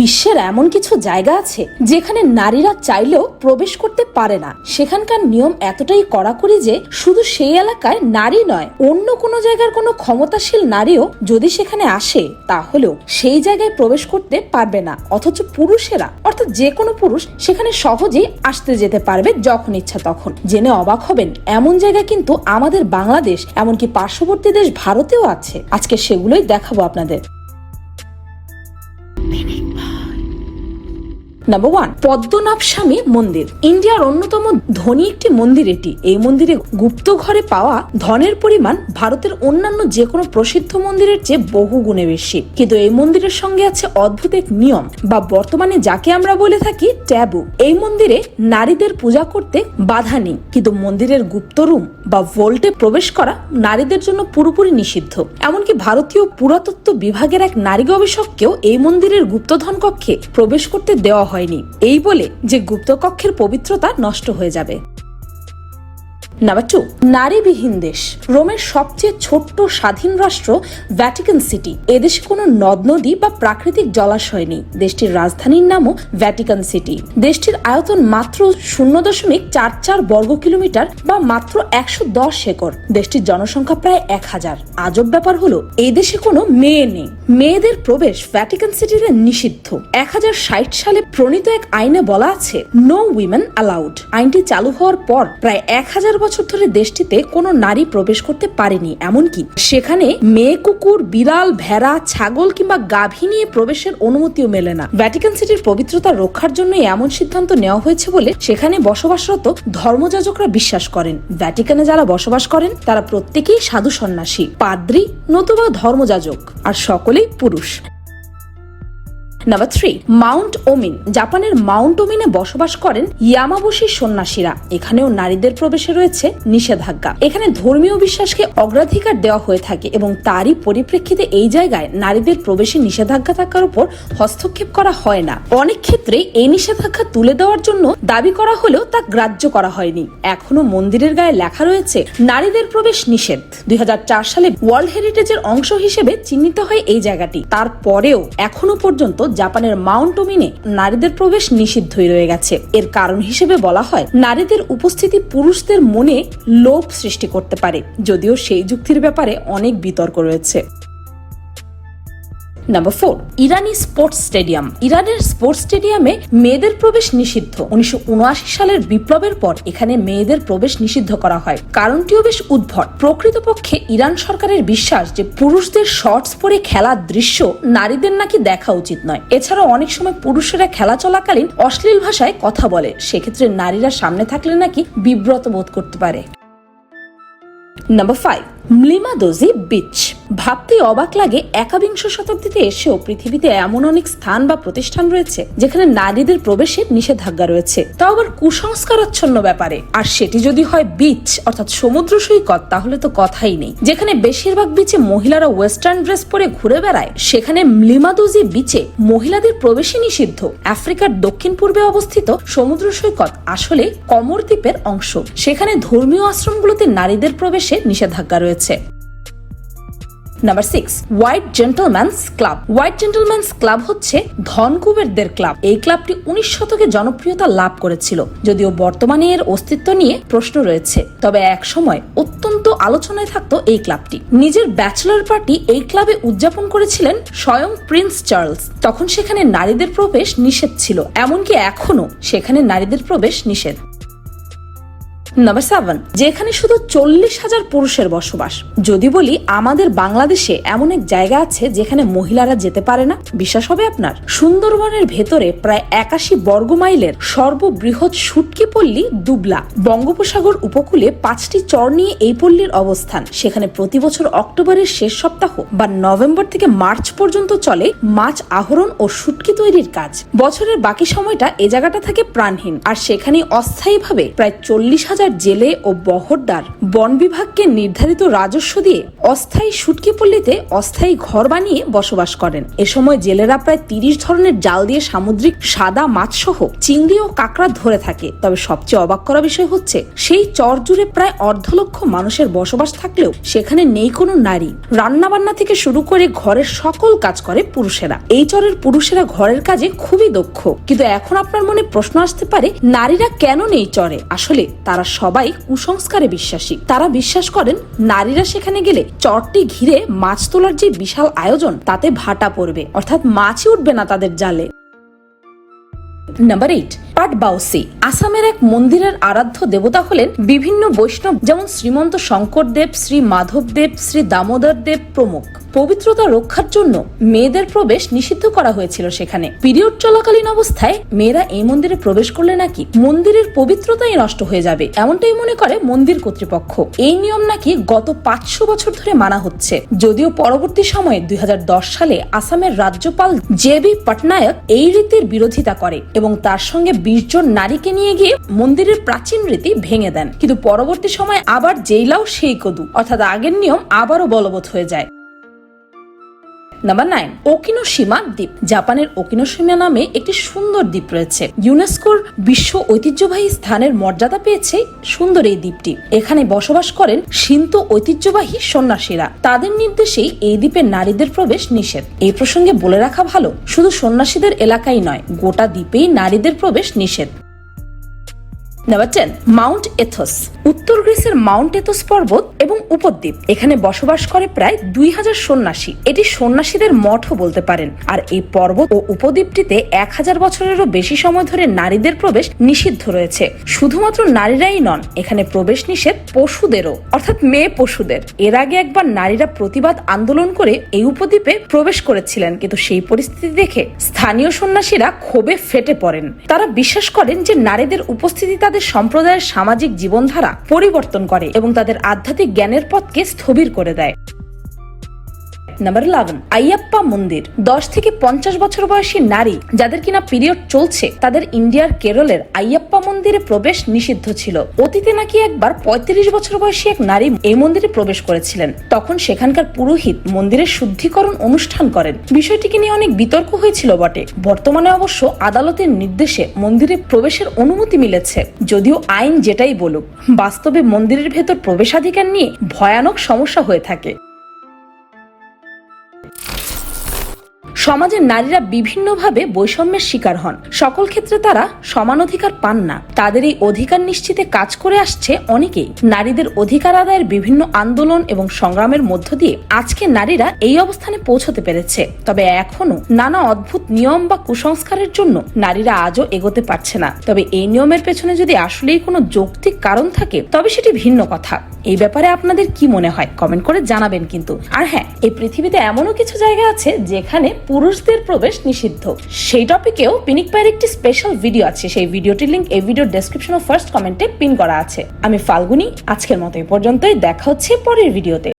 বিশ্বের এমন কিছু জায়গা আছে যেখানে নারীরা চাইলেও প্রবেশ করতে পারে না। সেখানকার নিয়ম এতটাই কড়াকড়ি যে শুধু সেই এলাকায় নারী নয়, অন্য কোনো জায়গার কোনো ক্ষমতাশীল নারীও যদি সেখানে আসে, তাহলেও সেই জায়গায় প্রবেশ করতে পারবে না। অথচ পুরুষেরা, অর্থাৎ যে কোনো পুরুষ, সেখানে সহজেই আসতে যেতে পারবে যখন ইচ্ছা তখন। জেনে অবাক হবেন, এমন জায়গা কিন্তু আমাদের বাংলাদেশ, এমনকি পার্শ্ববর্তী দেশ ভারতেও আছে। আজকে সেগুলোই দেখাবো আপনাদের। নাম্বার ওয়ান পদ্মনাভ স্বামী মন্দির। ইন্ডিয়ার অন্যতম ধনী একটি মন্দির এটি। এই মন্দিরে গুপ্ত ঘরে পাওয়া ধনের পরিমাণ ভারতের অন্যান্য যে কোনো প্রসিদ্ধ মন্দিরের চেয়ে বহু গুণে বেশি। কিন্তু এই মন্দিরের সঙ্গে আছে অদ্ভুত এক নিয়ম, বা বর্তমানে যাকে আমরা বলে থাকি ট্যাবু। এই মন্দিরে নারীদের পূজা করতে বাধা নেই, কিন্তু মন্দিরের গুপ্ত রুম বা ভোল্টে প্রবেশ করা নারীদের জন্য পুরোপুরি নিষিদ্ধ। এমনকি ভারতীয় পুরাতত্ত্ব বিভাগের এক নারী গবেষককেও এই মন্দিরের গুপ্তধন কক্ষে প্রবেশ করতে দেওয়া হয়নি। এই বলে যে গুপ্তকক্ষের পবিত্রতা নষ্ট হয়ে যাবে। নাম্বার টু নারীবিহীন দেশ। রোমের সবচেয়ে ছোট্ট স্বাধীন রাষ্ট্র ভ্যাটিকান সিটি এদেশে কোনো নদ, নদী বা প্রাকৃতিক জলাশয় নেই। দেশটির রাজধানীর নামও ভ্যাটিকান সিটি দেশটির আয়তন মাত্র শূন্য দশমিক চার চার বর্গ কিলোমিটার বা মাত্র একশো দশ একর। দেশটির জনসংখ্যা প্রায় এক হাজার। আজব ব্যাপার হলো এই দেশে কোনো মেয়ে নেই। মেয়েদের প্রবেশ ভ্যাটিকান সিটিতে নিষিদ্ধ। এক হাজার ষাট সালে প্রণীত এক আইনে বলা আছে নো উইমেন অ্যালাউড আইনটি চালু হওয়ার পর প্রায় এক হাজার বছর ধরে দেশটিতে কোনো নারী প্রবেশ করতে পারেনি, এমনকি সেখানে মেয়ে কুকুর, বিড়াল, ভেড়া, ছাগল কিংবা গাভী নিয়ে প্রবেশের অনুমতিও মেলে না। ভ্যাটিকান সিটির পবিত্রতা রক্ষার জন্য এমন সিদ্ধান্ত নেওয়া হয়েছে বলে সেখানে বসবাসরত ধর্মযাজকরা বিশ্বাস করেন। ভ্যাটিকানে যারা বসবাস করেন, তারা প্রত্যেকেই সাধু সন্ন্যাসী, পাদ্রি নতুবা ধর্মযাজক, আর সকলেই পুরুষ। নাম্বার থ্রি মাউন্ট ওমিন জাপানের মাউন্ট ওমিনে বসবাস করেন ইয়ামাবশী সন্ন্যাসীরা। এখানেও নারীদের প্রবেশে রয়েছে নিষেধাজ্ঞা। এখানে ধর্মীয় বিশ্বাসকে অগ্রাধিকার দেওয়া হয়ে থাকে এবং তারই পরিপ্রেক্ষিতে এই জায়গায় নারীদের প্রবেশে নিষেধাজ্ঞা থাকার উপর হস্তক্ষেপ করা হয় না। অনেক ক্ষেত্রে এই নিষেধাজ্ঞা তুলে দেওয়ার জন্য দাবি করা হলেও তা গ্রাহ্য করা হয়নি। এখনও মন্দিরের গায়ে লেখা রয়েছে, নারীদের প্রবেশ নিষেধ। দুই হাজার চার সালে ওয়ার্ল্ড হেরিটেজের অংশ হিসেবে চিহ্নিত হয় এই জায়গাটি। তারপরেও এখনও পর্যন্ত জাপানের মাউন্ট ওমিনে নারীদের প্রবেশ নিষিদ্ধই রয়ে গেছে। এর কারণ হিসেবে বলা হয়, নারীদের উপস্থিতি পুরুষদের মনে লোভ সৃষ্টি করতে পারে, যদিও সেই যুক্তির ব্যাপারে অনেক বিতর্ক রয়েছে। নাম্বার ফোর ইরানি স্পোর্টস স্টেডিয়াম ইরানের স্পোর্টস স্টেডিয়ামে মেয়েদের প্রবেশ নিষিদ্ধ। উনিশশো উনআশি সালের বিপ্লবের পর এখানে মেয়েদের প্রবেশ নিষিদ্ধ করা হয়। কারণটিও বেশ উদ্ভট। প্রকৃতপক্ষে ইরান সরকারের বিশ্বাস যে পুরুষদের শর্টস পরে খেলার দৃশ্য নারীদের নাকি দেখা উচিত নয়। এছাড়াও অনেক সময় পুরুষেরা খেলা চলাকালীন অশ্লীল ভাষায় কথা বলে। সেক্ষেত্রে নারীরা সামনে থাকলে নাকি বিব্রত বোধ করতে পারে। নাম্বার ফাইভ মলিমাদোজি বিচ ভাবতেই অবাক লাগে একাবিংশ শতাব্দীতে এসেও পৃথিবীতে এমন অনেক স্থান বা প্রতিষ্ঠান রয়েছে যেখানে নারীদের প্রবেশের নিষেধাজ্ঞা রয়েছে। তাও আবার কুসংস্কারাচ্ছন্ন ব্যাপারে। আর সেটি যদি হয় বিচ, অর্থাৎ সমুদ্র সৈকত, তাহলে তো কথাই নেই। যেখানে বেশিরভাগ বিচে মহিলারা ওয়েস্টার্ন ড্রেস পরে ঘুরে বেড়ায়, সেখানে মলিমাদোজি বিচে মহিলাদের প্রবেশই নিষিদ্ধ। আফ্রিকার দক্ষিণ পূর্বে অবস্থিত সমুদ্র সৈকত আসলে কমর দ্বীপের অংশ। সেখানে ধর্মীয় আশ্রমগুলোতে নারীদের প্রবেশে নিষেধাজ্ঞা রয়েছে। Number six white gentlemen's club white gentlemen's club হচ্ছে ধনকুবেরদের ক্লাব এই ক্লাবটি উনিশ শতকে জনপ্রিয়তা লাভ করেছিল, যদিও বর্তমানে এর অস্তিত্ব নিয়ে প্রশ্ন রয়েছে। তবে এক সময় অত্যন্ত আলোচনায় থাকতো এই ক্লাবটি নিজের ব্যাচেলর পার্টি এই ক্লাবে উদযাপন করেছিলেন স্বয়ং প্রিন্স চার্লস তখন সেখানে নারীদের প্রবেশ নিষেধ ছিল, এমনকি এখনও সেখানে নারীদের প্রবেশ নিষেধ। নাম্বার সেভেন যেখানে শুধু চল্লিশ হাজার পুরুষের বসবাস। যদি বলি, আমাদের বাংলাদেশে এমন এক জায়গা আছে যেখানে মহিলারা যেতে পারে না। বিশ্বাস হবে আপনার? সুন্দরবনের ভেতরে প্রায় একাশি বর্গ মাইলের সর্ববৃহৎ সুটকি পল্লী দুবলা। বঙ্গোপসাগর উপকূলে পাঁচটি চর নিয়ে এই পল্লীর অবস্থান। সেখানে প্রতি বছর অক্টোবরের শেষ সপ্তাহ বা নভেম্বর থেকে মার্চ পর্যন্ত চলে মাছ আহরণ ও শুটকি তৈরির কাজ। বছরের বাকি সময়টা এ জায়গাটা থাকে প্রাণহীন। আর সেখানে অস্থায়ীভাবে প্রায় চল্লিশ হাজার হাজার জেলে ও বহরদার বন বিভাগকে নির্ধারিত রাজস্ব দিয়ে অস্থায়ী সুটকি পল্লীতে অস্থায়ী ঘর বানিয়ে বসবাস করেন। এ সময় জেলেরা প্রায় তিরিশ ধরনের জাল দিয়ে সামুদ্রিক সাদা মাছ সহ চিংড়ি ও কাঁকড়া ধরে থাকে। তবে সবচেয়ে অবাক করা বিষয় হচ্ছে, সেই চর জুড়ে প্রায় অর্ধ লক্ষ মানুষের বসবাস থাকলেও সেখানে নেই কোনো নারী। রান্নাবান্না থেকে শুরু করে ঘরের সকল কাজ করে পুরুষেরা। এই চরের পুরুষেরা ঘরের কাজে খুবই দক্ষ। কিন্তু এখন আপনার মনে প্রশ্ন আসতে পারে, নারীরা কেন নেই চরে? আসলে তারা সবাই কুসংস্কারে বিশ্বাসী। তারা বিশ্বাস করেন, নারীরা সেখানে গেলে চরটি ঘিরে মাছ তোলার যে বিশাল আয়োজন, তাতে ভাটা পড়বে। অর্থাৎ মাছই উঠবে না তাদের জালে। নাম্বার এইট পাটবাউসি আসামের এক মন্দিরের আরাধ্য দেবতা হলেন বিভিন্ন বৈষ্ণব, যেমন শ্রীমন্ত শঙ্করদেব, শ্রী মাধবদেব, শ্রী দামোদর দেব প্রমুখ। পবিত্রতা রক্ষার জন্য মেয়েদের প্রবেশ নিষিদ্ধ করা হয়েছিল সেখানে। পিরিয়ড চলাকালীন অবস্থায় মেয়েরা এই মন্দিরে প্রবেশ করলে নাকি মন্দিরের পবিত্রতাই নষ্ট হয়ে যাবে, এমনটাই মনে করে মন্দির কর্তৃপক্ষ। এই নিয়ম নাকি গত পাঁচশো বছর ধরে মানা হচ্ছে। যদিও পরবর্তী সময়ে দুই হাজার দশ সালে আসামের রাজ্যপাল জে বি পটনায়ক এই রীতির বিরোধিতা করে এবং তার সঙ্গে বিশ জন নারীকে নিয়ে গিয়ে মন্দিরের প্রাচীন রীতি ভেঙে দেন। কিন্তু পরবর্তী সময়ে আবার জেইলাও সেই কদু, অর্থাৎ আগের নিয়ম আবারও বলবৎ হয়ে যায়। নাম্বার নাইন ওকিনোসীমা দ্বীপ জাপানের ওকিনোসীমা নামে একটি সুন্দর দ্বীপ রয়েছে। ইউনেস্কোর বিশ্ব ঐতিহ্যবাহী স্থানের মর্যাদা পেয়েছে সুন্দর এই দ্বীপটি। এখানে বসবাস করেন সিন্ত ঐতিহ্যবাহী সন্ন্যাসীরা। তাদের নির্দেশেই এই দ্বীপে নারীদের প্রবেশ নিষেধ। এই প্রসঙ্গে বলে রাখা ভালো, শুধু সন্ন্যাসীদের এলাকাই নয়, গোটা দ্বীপেই নারীদের প্রবেশ নিষেধ। Number Mount Athos. উত্তর গ্রিসের মাউন্ট এথোস পর্বত এবং উপদ্বীপ। এখানে বসবাস করে প্রায় দুই হাজার সন্ন্যাসী। এটি সন্ন্যাসীদের মঠও বলতে পারেন। আর এই পর্বত ও উপদ্বীপটিতে এক হাজার বছরেরও বেশি সময় ধরে নারীদের প্রবেশ নিষিদ্ধ রয়েছে। শুধুমাত্র নারীরাই নন, এখানে প্রবেশ নিষেধ পশুদেরও, অর্থাৎ মেয়ে পশুদের। এর আগে একবার নারীরা প্রতিবাদ আন্দোলন করে এই উপদ্বীপে প্রবেশ করেছিলেন। কিন্তু সেই পরিস্থিতি দেখে স্থানীয় সন্ন্যাসীরা ক্ষোভে ফেটে পড়েন। তারা বিশ্বাস করেন যে নারীদের উপস্থিতি তাদের সম্প্রদায়ের সামাজিক জীবনধারা পরিবর্তন করে এবং তাদের আধ্যাত্মিক জ্ঞানের পথকে স্থবির করে দেয়। নাম্বার ইলেভেন আইয়াপ্পা মন্দির। দশ থেকে পঞ্চাশ বছর বয়সী নারী, যাদের কিনা পিরিয়ড চলছে, তাদের ইন্ডিয়ার কেরলের আইয়াপ্পা মন্দিরে প্রবেশ নিষিদ্ধ ছিল। অতীতে নাকি একবার পঁয়ত্রিশ বছর বয়সী এক নারী এই মন্দিরে প্রবেশ করেছিলেন। তখন সেখানকার পুরোহিত মন্দিরের শুদ্ধিকরণ অনুষ্ঠান করেন। বিষয়টিকে নিয়ে অনেক বিতর্ক হয়েছিল বটে। বর্তমানে অবশ্য আদালতের নির্দেশে মন্দিরে প্রবেশের অনুমতি মিলেছে। যদিও আইন যেটাই বলুক, বাস্তবে মন্দিরের ভেতর প্রবেশাধিকার নিয়ে ভয়ানক সমস্যা হয়ে থাকে। সমাজের নারীরা বিভিন্নভাবে বৈষম্যের শিকার হন। সকল ক্ষেত্রে তারা সমান অধিকার পান না। তাদের এই অধিকার নিশ্চিতে কাজ করে আসছে অনেকেই। নারীদের অধিকার আদায়ের বিভিন্ন আন্দোলন এবং সংগ্রামের মধ্য দিয়ে আজকে নারীরা এই অবস্থানে পৌঁছতে পেরেছে। তবে এখনও নানা অদ্ভুত নিয়ম বা কুসংস্কারের জন্য নারীরা আজও এগোতে পারছে না। তবে এই নিয়মের পেছনে যদি আসলেই কোনো যৌক্তিক কারণ থাকে, তবে সেটি ভিন্ন কথা। এই ব্যাপারে আপনাদের কি মনে হয়? কমেন্ট করে জানাবেন কিন্তু। আর হ্যাঁ এই পৃথিবীতে এমনও কিছু জায়গা আছে যেখানে পুরুষদের প্রবেশ নিষিদ্ধ। সেই টপিকেও পিনিক পায়ের একটি স্পেশাল ভিডিও আছে। সেই ভিডিওটির লিঙ্ক এই ভিডিও ডেসক্রিপশন ও ফার্স্ট কমেন্টে পিন করা আছে। আমি ফাল্গুনি, আজকের মতো এই পর্যন্তই। দেখা হচ্ছে পরের ভিডিওতে